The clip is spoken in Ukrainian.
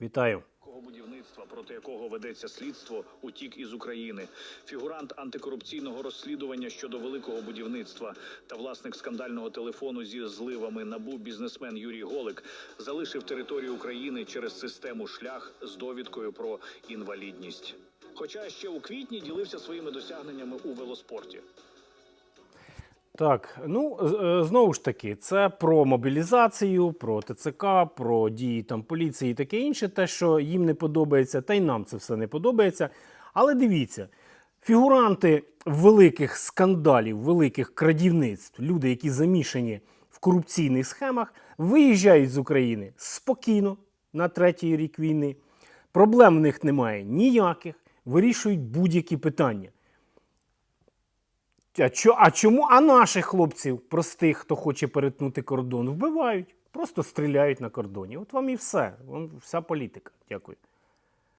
Вітаю. Будівництва, проти якого ведеться слідство, утік із України. Фігурант антикорупційного розслідування щодо великого будівництва та власник скандального телефону зі зливами набу бізнесмен Юрій Голик залишив територію України через систему шлях з довідкою про інвалідність. Хоча ще у квітні ділився своїми досягненнями у велоспорті. Так, ну е, знову ж таки, це про мобілізацію, про ТЦК, про дії там поліції і таке інше, те, що їм не подобається, та й нам це все не подобається. Але дивіться, фігуранти великих скандалів, великих крадівництв, люди, які замішані в корупційних схемах, виїжджають з України спокійно на третій рік війни. Проблем в них немає ніяких, вирішують будь-які питання. А, чому? А наших хлопців, простих, хто хоче перетнути кордон, вбивають, просто стріляють на кордоні. От вам і все. Вся політика. Дякую.